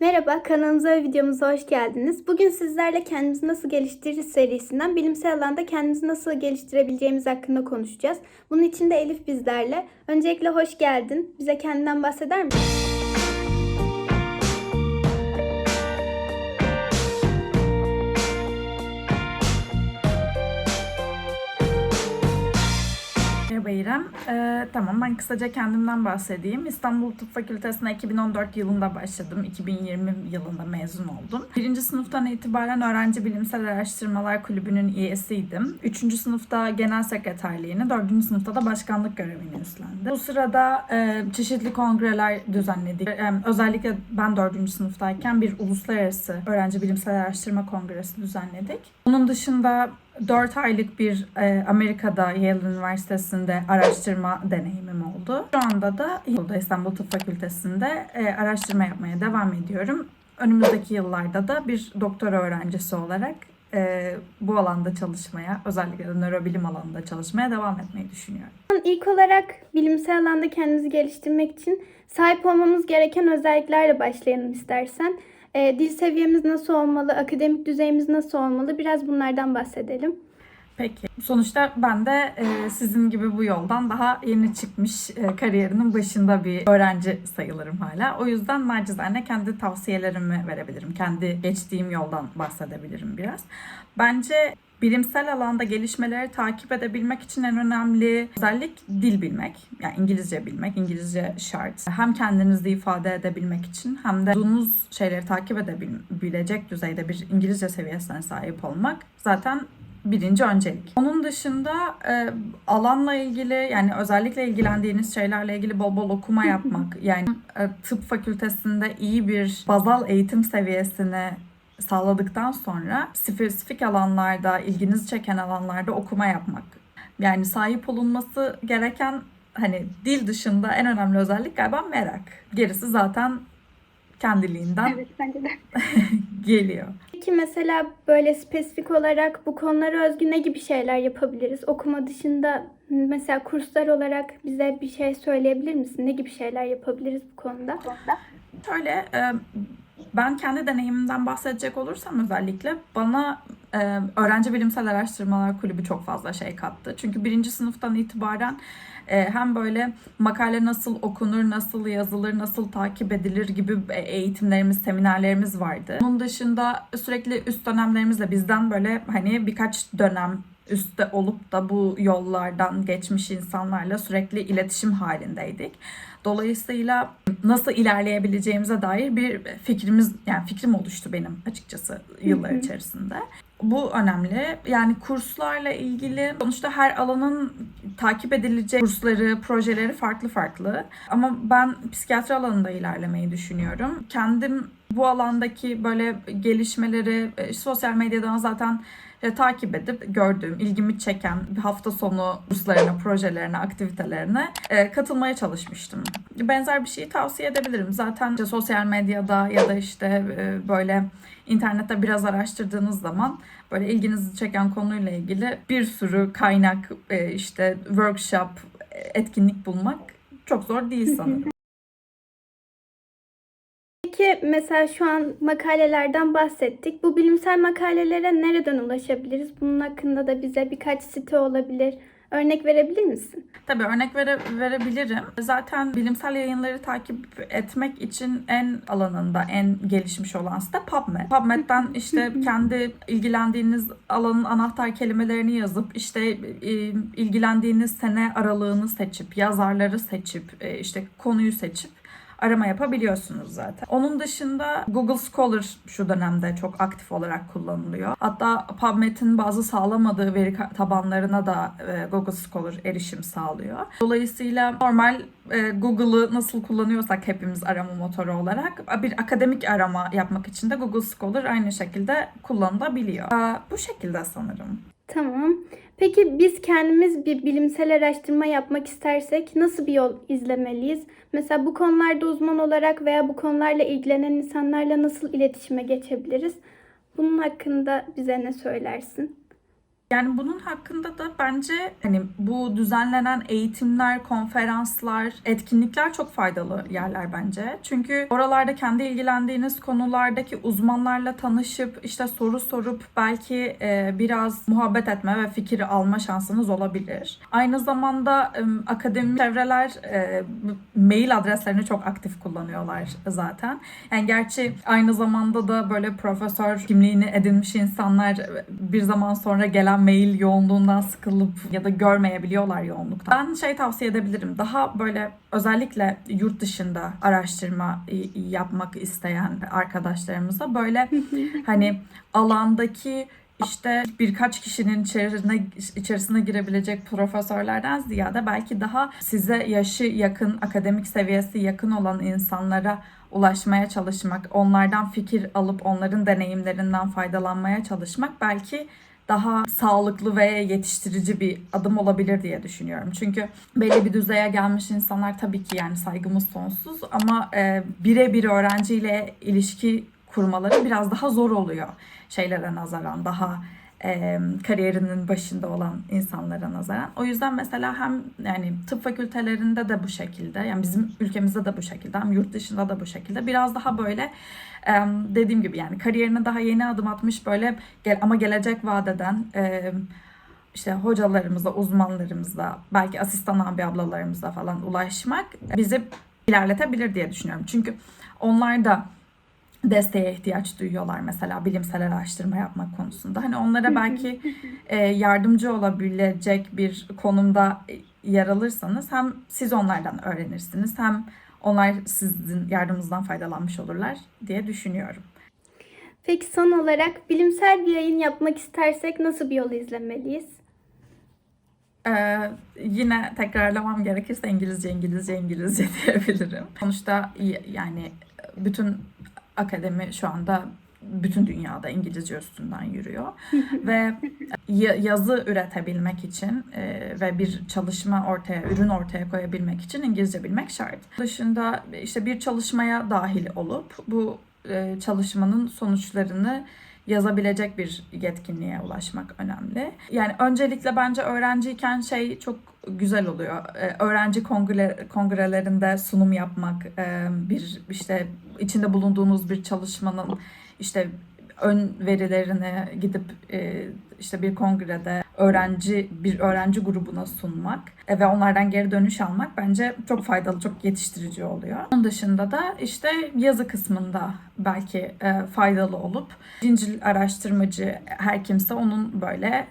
Merhaba, kanalımıza ve videomuza hoş geldiniz. Bugün sizlerle kendimizi nasıl geliştiririz serisinden bilimsel alanda kendimizi nasıl geliştirebileceğimiz hakkında konuşacağız. Bunun için de Elif bizlerle. Öncelikle hoş geldin. Bize kendinden bahseder misin? İrem. Ee, tamam ben kısaca kendimden bahsedeyim. İstanbul Tıp Fakültesine 2014 yılında başladım. 2020 yılında mezun oldum. Birinci sınıftan itibaren Öğrenci Bilimsel Araştırmalar Kulübü'nün üyesiydim. Üçüncü sınıfta genel sekreterliğini, dördüncü sınıfta da başkanlık görevini üstlendim. Bu sırada e, çeşitli kongreler düzenledik. E, özellikle ben dördüncü sınıftayken bir uluslararası Öğrenci Bilimsel Araştırma Kongresi düzenledik. Onun dışında 4 aylık bir e, Amerika'da Yale Üniversitesi'nde araştırma deneyimim oldu. Şu anda da İstanbul'da İstanbul Tıp Fakültesi'nde e, araştırma yapmaya devam ediyorum. Önümüzdeki yıllarda da bir doktora öğrencisi olarak e, bu alanda çalışmaya, özellikle de nörobilim alanında çalışmaya devam etmeyi düşünüyorum. İlk olarak bilimsel alanda kendimizi geliştirmek için sahip olmamız gereken özelliklerle başlayalım istersen. Ee, dil seviyemiz nasıl olmalı, akademik düzeyimiz nasıl olmalı biraz bunlardan bahsedelim. Peki. Sonuçta ben de e, sizin gibi bu yoldan daha yeni çıkmış e, kariyerinin başında bir öğrenci sayılırım hala. O yüzden nacizane kendi tavsiyelerimi verebilirim. Kendi geçtiğim yoldan bahsedebilirim biraz. Bence bilimsel alanda gelişmeleri takip edebilmek için en önemli özellik dil bilmek. Yani İngilizce bilmek, İngilizce şart. Hem kendinizi ifade edebilmek için hem de bulunduğunuz şeyleri takip edebilecek düzeyde bir İngilizce seviyesine sahip olmak zaten birinci öncelik. Onun dışında e, alanla ilgili yani özellikle ilgilendiğiniz şeylerle ilgili bol bol okuma yapmak. yani e, tıp fakültesinde iyi bir bazal eğitim seviyesine sağladıktan sonra spesifik alanlarda, ilginizi çeken alanlarda okuma yapmak. Yani sahip olunması gereken hani dil dışında en önemli özellik galiba merak. Gerisi zaten kendiliğinden bence de. geliyor. Peki mesela böyle spesifik olarak bu konulara özgü ne gibi şeyler yapabiliriz? Okuma dışında mesela kurslar olarak bize bir şey söyleyebilir misin? Ne gibi şeyler yapabiliriz bu konuda? Şöyle e, ben kendi deneyimimden bahsedecek olursam özellikle bana e, Öğrenci Bilimsel Araştırmalar Kulübü çok fazla şey kattı. Çünkü birinci sınıftan itibaren e, hem böyle makale nasıl okunur, nasıl yazılır, nasıl takip edilir gibi e, eğitimlerimiz, seminerlerimiz vardı. Bunun dışında sürekli üst dönemlerimizde bizden böyle hani birkaç dönem üstte olup da bu yollardan geçmiş insanlarla sürekli iletişim halindeydik. Dolayısıyla nasıl ilerleyebileceğimize dair bir fikrimiz yani fikrim oluştu benim açıkçası yıllar içerisinde. Bu önemli. Yani kurslarla ilgili sonuçta her alanın takip edilecek kursları, projeleri farklı farklı. Ama ben psikiyatri alanında ilerlemeyi düşünüyorum. Kendim bu alandaki böyle gelişmeleri e, sosyal medyadan zaten e, takip edip gördüğüm, ilgimi çeken bir hafta sonu kurslarına, projelerine, aktivitelerine e, katılmaya çalışmıştım. Benzer bir şeyi tavsiye edebilirim. Zaten işte sosyal medyada ya da işte böyle internette biraz araştırdığınız zaman böyle ilginizi çeken konuyla ilgili bir sürü kaynak, işte workshop, etkinlik bulmak çok zor değil sanırım. Peki mesela şu an makalelerden bahsettik. Bu bilimsel makalelere nereden ulaşabiliriz? Bunun hakkında da bize birkaç site olabilir. Örnek verebilir misin? Tabii örnek vere, verebilirim. Zaten bilimsel yayınları takip etmek için en alanında en gelişmiş olan site PubMed. PubMed'den işte kendi ilgilendiğiniz alanın anahtar kelimelerini yazıp işte e, ilgilendiğiniz sene aralığını seçip, yazarları seçip, e, işte konuyu seçip arama yapabiliyorsunuz zaten. Onun dışında Google Scholar şu dönemde çok aktif olarak kullanılıyor. Hatta PubMed'in bazı sağlamadığı veri tabanlarına da e, Google Scholar erişim sağlıyor. Dolayısıyla normal e, Google'ı nasıl kullanıyorsak hepimiz arama motoru olarak bir akademik arama yapmak için de Google Scholar aynı şekilde kullanılabiliyor. Bu şekilde sanırım. Tamam. Peki biz kendimiz bir bilimsel araştırma yapmak istersek nasıl bir yol izlemeliyiz? Mesela bu konularda uzman olarak veya bu konularla ilgilenen insanlarla nasıl iletişime geçebiliriz? Bunun hakkında bize ne söylersin? Yani bunun hakkında da bence hani bu düzenlenen eğitimler, konferanslar, etkinlikler çok faydalı yerler bence. Çünkü oralarda kendi ilgilendiğiniz konulardaki uzmanlarla tanışıp işte soru sorup belki e, biraz muhabbet etme ve fikir alma şansınız olabilir. Aynı zamanda e, akademik çevreler e, mail adreslerini çok aktif kullanıyorlar zaten. Yani gerçi aynı zamanda da böyle profesör kimliğini edinmiş insanlar bir zaman sonra gelen mail yoğunluğundan sıkılıp ya da görmeyebiliyorlar yoğunluktan. Ben şey tavsiye edebilirim. Daha böyle özellikle yurt dışında araştırma yapmak isteyen arkadaşlarımıza böyle hani alandaki işte birkaç kişinin içerisine, içerisine girebilecek profesörlerden ziyade belki daha size yaşı yakın, akademik seviyesi yakın olan insanlara ulaşmaya çalışmak, onlardan fikir alıp onların deneyimlerinden faydalanmaya çalışmak belki daha sağlıklı ve yetiştirici bir adım olabilir diye düşünüyorum. Çünkü belli bir düzeye gelmiş insanlar tabii ki yani saygımız sonsuz ama e, birebir öğrenciyle ilişki kurmaları biraz daha zor oluyor şeylere nazaran daha e, kariyerinin başında olan insanlara nazaran. O yüzden mesela hem yani tıp fakültelerinde de bu şekilde yani bizim ülkemizde de bu şekilde hem yurt dışında da bu şekilde biraz daha böyle dediğim gibi yani kariyerine daha yeni adım atmış böyle gel, ama gelecek vadeden işte hocalarımıza, uzmanlarımıza, belki asistan abi ablalarımıza falan ulaşmak bizi ilerletebilir diye düşünüyorum. Çünkü onlar da desteğe ihtiyaç duyuyorlar mesela bilimsel araştırma yapmak konusunda. Hani onlara belki e, yardımcı olabilecek bir konumda yer alırsanız hem siz onlardan öğrenirsiniz hem onlar sizin yardımınızdan faydalanmış olurlar diye düşünüyorum. Peki son olarak bilimsel bir yayın yapmak istersek nasıl bir yol izlemeliyiz? Ee, yine tekrarlamam gerekirse İngilizce, İngilizce, İngilizce diyebilirim. Sonuçta yani bütün akademi şu anda bütün dünyada İngilizce üstünden yürüyor ve ya- yazı üretebilmek için e, ve bir çalışma ortaya, ürün ortaya koyabilmek için İngilizce bilmek şart. Dışında işte bir çalışmaya dahil olup bu e, çalışmanın sonuçlarını yazabilecek bir yetkinliğe ulaşmak önemli. Yani öncelikle bence öğrenciyken şey çok güzel oluyor. Ee, öğrenci kongre, kongrelerinde sunum yapmak, e, bir işte içinde bulunduğunuz bir çalışmanın işte ön verilerini gidip e, işte bir kongrede öğrenci bir öğrenci grubuna sunmak e, ve onlardan geri dönüş almak bence çok faydalı, çok yetiştirici oluyor. Onun dışında da işte yazı kısmında belki e, faydalı olup cincil araştırmacı her kimse onun böyle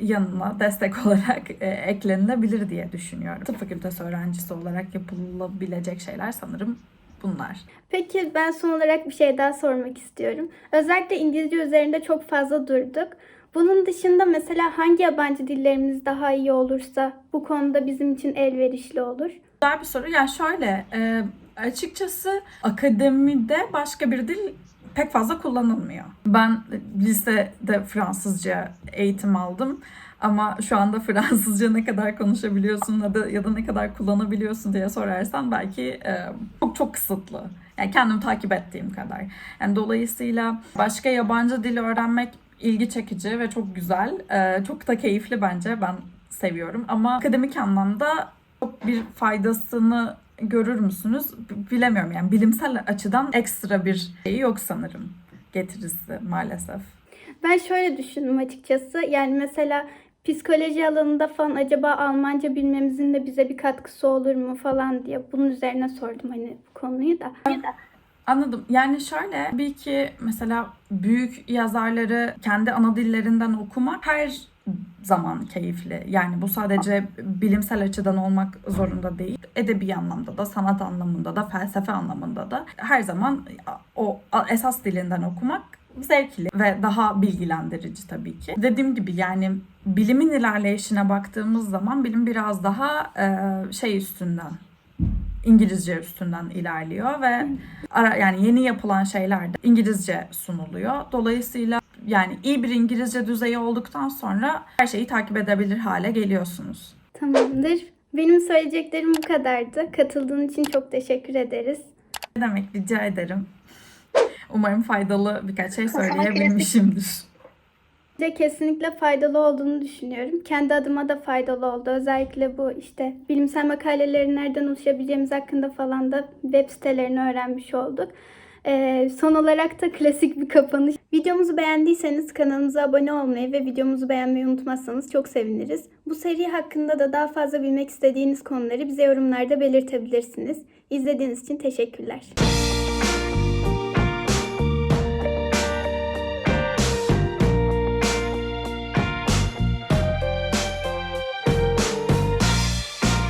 yanına destek olarak eklenilebilir diye düşünüyorum. Tıp fakültesi öğrencisi olarak yapılabilecek şeyler sanırım bunlar. Peki ben son olarak bir şey daha sormak istiyorum. Özellikle İngilizce üzerinde çok fazla durduk. Bunun dışında mesela hangi yabancı dillerimiz daha iyi olursa bu konuda bizim için elverişli olur? Güzel bir soru. Yani şöyle e, açıkçası akademide başka bir dil pek fazla kullanılmıyor. Ben lisede Fransızca eğitim aldım. Ama şu anda Fransızca ne kadar konuşabiliyorsun ya da, ya da ne kadar kullanabiliyorsun diye sorarsan belki e, çok çok kısıtlı. Yani kendim takip ettiğim kadar. Yani dolayısıyla başka yabancı dil öğrenmek ilgi çekici ve çok güzel. E, çok da keyifli bence. Ben seviyorum. Ama akademik anlamda çok bir faydasını görür müsünüz? Bilemiyorum yani bilimsel açıdan ekstra bir şey yok sanırım getirisi maalesef. Ben şöyle düşündüm açıkçası. Yani mesela psikoloji alanında falan acaba Almanca bilmemizin de bize bir katkısı olur mu falan diye bunun üzerine sordum hani bu konuyu da. Anladım. Yani şöyle bir ki mesela büyük yazarları kendi ana dillerinden okumak her zaman keyifli. Yani bu sadece bilimsel açıdan olmak zorunda değil. Edebi anlamda da, sanat anlamında da, felsefe anlamında da her zaman o esas dilinden okumak zevkli ve daha bilgilendirici tabii ki. Dediğim gibi yani bilimin ilerleyişine baktığımız zaman bilim biraz daha e, şey üstünden İngilizce üstünden ilerliyor ve ara, yani yeni yapılan şeyler de İngilizce sunuluyor. Dolayısıyla yani iyi bir İngilizce düzeyi olduktan sonra her şeyi takip edebilir hale geliyorsunuz. Tamamdır. Benim söyleyeceklerim bu kadardı. Katıldığın için çok teşekkür ederiz. Ne demek rica ederim. Umarım faydalı birkaç şey söyleyebilmişimdir. Bence kesinlikle faydalı olduğunu düşünüyorum. Kendi adıma da faydalı oldu. Özellikle bu işte bilimsel makalelerin nereden ulaşabileceğimiz hakkında falan da web sitelerini öğrenmiş olduk. Ee, son olarak da klasik bir kapanış. Videomuzu beğendiyseniz kanalımıza abone olmayı ve videomuzu beğenmeyi unutmazsanız çok seviniriz. Bu seri hakkında da daha fazla bilmek istediğiniz konuları bize yorumlarda belirtebilirsiniz. İzlediğiniz için teşekkürler.